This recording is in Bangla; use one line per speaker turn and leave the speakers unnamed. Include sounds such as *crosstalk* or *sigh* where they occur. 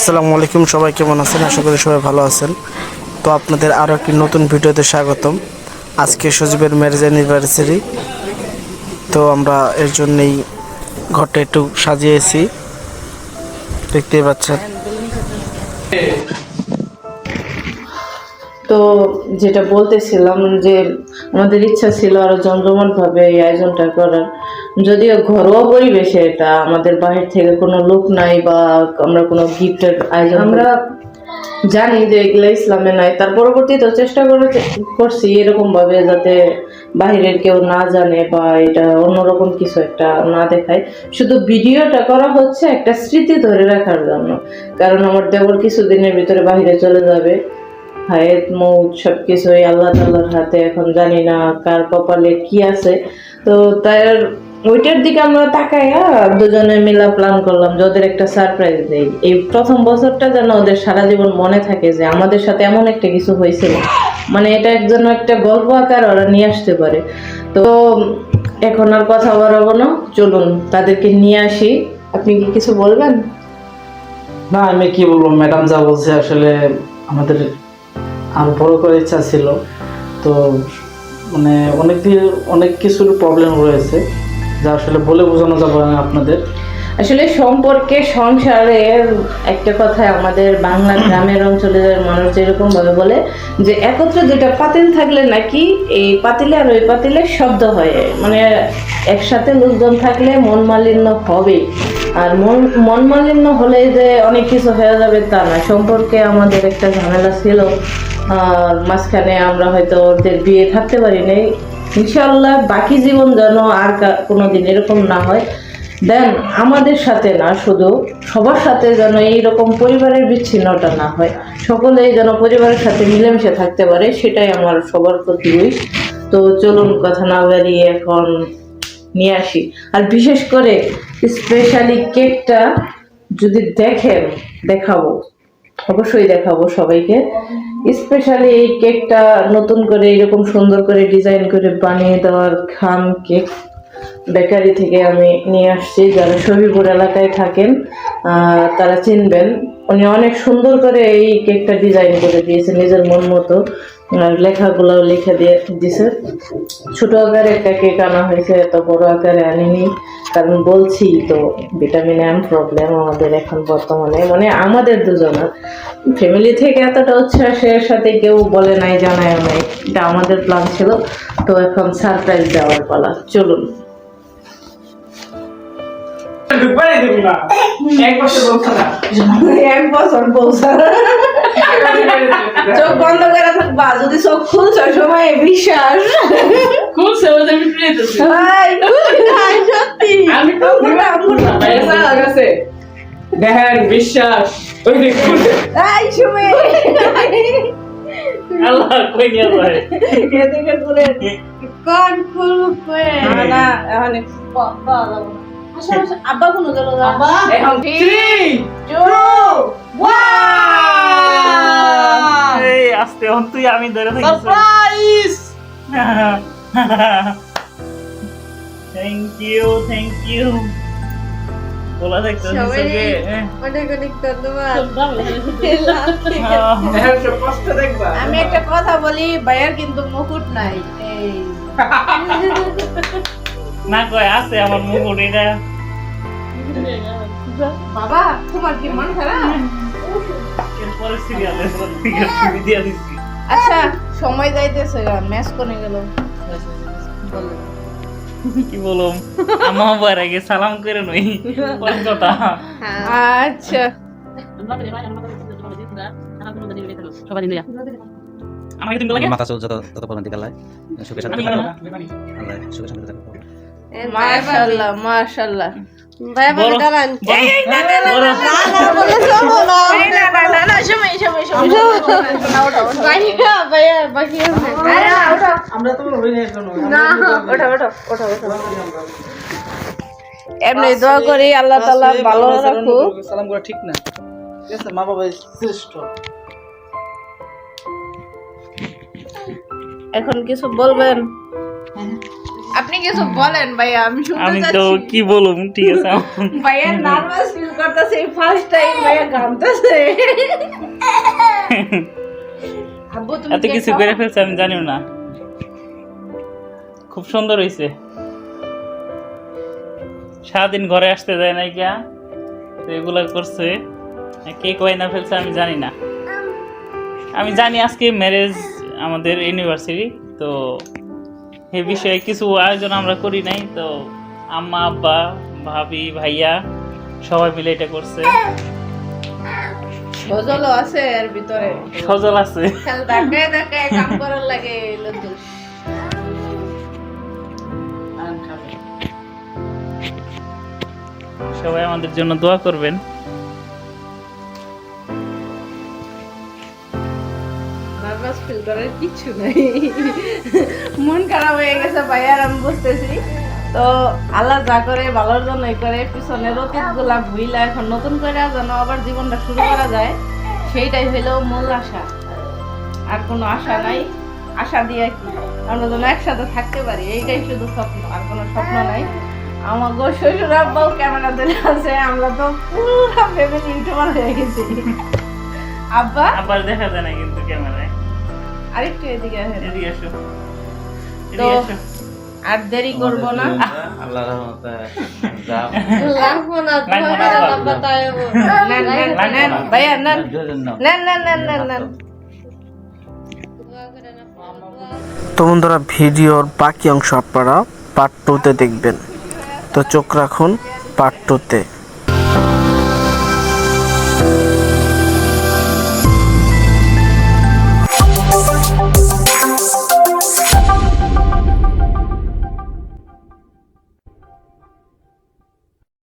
আসসালামু আলাইকুম, সবাই কেমন আছেন? আশা করি সবাই ভালো আছেন। তো আপনাদের আরও একটি নতুন ভিডিওতে স্বাগতম। আজকে সজীবের ম্যারেজ অ্যানিভার্সারি তো আমরা এর জন্যই ঘরটা একটু সাজিয়েছি। দেখতেই পাচ্ছেন।
তো যেটা বলতেছিলাম যে আমাদের ইচ্ছা ছিল আরও জমজমাট ভাবে এই আয়োজনটা করার। যদিও ঘরোয়া পরিবেশে এটা আমাদের বাহির থেকে কোনো লোক নাই বা আমরা কোনো গিফটের আয়োজন আমরা জানি যে এগুলো ইসলামে নাই। তার পরবর্তীতে চেষ্টা করে করছি এরকমভাবে যাতে বাহিরের কেউ না জানে বা এটা অন্যরকম কিছু একটা না দেখায়। শুধু ভিডিওটা করা হচ্ছে একটা স্মৃতি ধরে রাখার জন্য। কারণ আমার দেবর কিছুদিনের ভিতরে বাইরে চলে যাবে। হায়াত মৌত সব কিছুই আল্লাহ তাল্লার হাতে। এখন জানি না কার কপালে কি আছে। তো তার ওইটার দিকে আমরা তাকাইয়া দুজনে মিলা প্ল্যান করলাম যে ওদের একটা সারপ্রাইজ দেই। এই প্রথম বছরটা যেন ওদের সারা জীবন মনে থাকে যে আমাদের সাথে এমন একটা কিছু হয়েছিল। মানে এটা একজন একটা গল্প আকার ওরা নিয়ে আসতে পারে। তো এখন আর কথা বাড়াবো না। চলুন, তাদেরকে নিয়ে আসি। আপনি কি কিছু বলবেন?
না, আমি কি বলব? ম্যাডাম যা বলছে আসলে আমাদের আরও বড় করার ইচ্ছা ছিল। তো মানে অনেক অনেক কিছুর প্রবলেম রয়েছে। যা আসলে বলে বোঝানো যাবে না আপনাদের।
আসলে সম্পর্কে সংসারের একটা কথা আমাদের বাংলা *coughs* গ্রামের অঞ্চলের মানুষ যেরকম ভাবে বলে যে একত্রে দুইটা পাতিল থাকলে নাকি এই পাতিলে আর ওই পাতিলে শব্দ হয়। মানে একসাথে লোকজন থাকলে মন মালিন্য হবে। আর মন মন মালিন্য হলে যে অনেক কিছু হয়ে যাবে তা না। সম্পর্কে আমাদের একটা ঝামেলা ছিল। মাঝখানে আমরা হয়তো ওদের বিয়ে থাকতে পারি নাই ইনশাল্লাহ বাকি জীবন যেন আর কা- কোনোদিন এরকম না হয়। দেন আমাদের সাথে না, শুধু সবার সাথে যেন এইরকম পরিবারের বিচ্ছিন্নটা না হয়। সকলেই যেন পরিবারের সাথে মিলেমিশে থাকতে পারে, সেটাই আমার সবার প্রতি উইশ তো চলুন, কথা না বাড়িয়ে এখন নিয়ে আসি। আর বিশেষ করে স্পেশালি কেকটা যদি দেখেন, দেখাবো। অবশ্যই দেখাবো সবাইকে। স্পেশালি এই কেকটা নতুন করে এরকম সুন্দর করে ডিজাইন করে বানিয়ে দেওয়ার খাম কেক বেকারি থেকে আমি নিয়ে আসছি। যারা শহীদপুর এলাকায় থাকেন তারা চিনবেন। উনি অনেক সুন্দর করে এই কেকটা ডিজাইন করে দিয়েছে নিজের মন মতো। লেখাগুলোও লিখে দিয়ে দিছে। ছোট আকারে একটা কেক আনা হয়েছে, এত বড় আকারে আনিনি। কারণ বলছি তো ভিটামিন এম প্রবলেম আমাদের এখন বর্তমানে। মানে আমাদের দুজনের। ফ্যামিলি থেকে এতটা উচ্ছ্বাসের সাথে কেউ বলে নাই জানায় নাই। এটা আমাদের প্ল্যান ছিল। তো এখন সারপ্রাইজ দেওয়ার পালা। চলুন।
ঢুকবারই দিবি না। এক বছর বলছো না।
এক বছর বলছে চোখ বন্ধ করে থাকবা যদি চোখ খুলছ সময় বিশ্বাস।
খুব সহজে আমি ফিরে যেতেছি।
ভাই, ভাই, সত্যি।
আমি তো
আম্মুটা, আম্মুটা।
পয়সা গেছে দেখেন বিশ্বাস। ওই দেখুন
এই সুমে
আল্লাহ কই নিয়ে যায়
এদিকে ঘুরে কোন খুলবে? না না এখন পাওয়া যাবে আব্বা কোনো গেল না
এখন থ্রি
টু ওয়ান
এই আস্তে এখন তুই আমি ধরে থাকি।
Surprise
thank you thank you বলা দেখতে
সবাই- অনেক অনেক ধন্যবাদ।
এখন *laughs* সব কষ্ট দেখবা।
আমি একটা কথা বলি ভাইয়ার কিন্তু মুকুট নাই এই। *laughs*
না কয় আছে আমার মুকুট এটা
বাবা তোমার কি মন খারাপ?
এরপরে সিরিয়ালে দিয়ে দিচ্ছি
আচ্ছা সময় যাইতেছে ম্যাচ কোনে গেল।
কি বলুম আমা বার আগে সালাম করে নই। কথা।
আচ্ছা।
আমাকে তুমি লাগে
মাথা চুল যত তত পর্যন্ত গালায় সুখে শান্তি আল্লাহ সুখে শান্তি থাকো
মাশাআল্লাহ মাশাআল্লাহ
দাঁড়ান
এমনি দোয়া করি আল্লাহ তাআলা ভালো রাখুক
সালাম করা ঠিক না ঠিক আছে মা বাবা শ্রেষ্ঠ
এখন কিছু বলবেন আপনি কিছু বলেন ভাইয়া আমি শুনতে
আমি তো কি বলুম ঠিক আছে।
ভাইয়া নার্ভাস ফিল করতেছে ফার্স্ট টাইম ভাইয়া আব্বু তুমি
এত কিছু করে ফেলছে আমি জানিও না। খুব সুন্দর হয়েছে সারাদিন ঘরে আসতে যায় নাই গিয়া তো এগুলা করছে। কে কয় না ফেলছে আমি জানি না। আমি জানি আজকে ম্যারেজ আমাদের ইউনিভার্সিটি তো এই বিষয়ে কিছু আয়োজন আমরা করি নাই তো আম্মা আব্বা ভাবি ভাইয়া সবাই মিলে এটা করছে।
গজলও আছে এর ভিতরে।
সজল আছে।
খেল দেখায় দেখায় কাম করার লাগে
সবাই আমাদের জন্য দোয়া করবেন।
নার্ভাস ফিল করার কিছু নাই। ভাইয়ার আমি বুঝতেছি তো আল্লাহ যা করে ভালোর জন্যই করে পিছনের অতীতগুলা ভুইলা এখন নতুন করে যেন আবার জীবনটা শুরু করা যায় সেইটাই হইল মূল আশা। আর কোনো আশা নাই। আশা দিয়ে কি? আমরা যেন একসাথে থাকতে পারি এইটাই শুধু স্বপ্ন আর কোনো স্বপ্ন নাই। আমার গো শ্বশুর আব্বাও ক্যামেরা ধরে আছে আমরা তো পুরো ফ্যামিলি ইউটিউবার হয়ে গেছি। আব্বা?
আবার দেখা যায় না কিন্তু ক্যামেরায়
আরেকটু এদিকে
এদিকে আসো। এদিকে আসো।
আর দেরি করব না।
আল্লাহ রহমতে যাও
লাগবো না
তো বন্ধুরা ভিডিওর বাকি অংশ আপনারা পার্ট টুতে দেখবেন। তো চোখ রাখুন পার্ট টুতে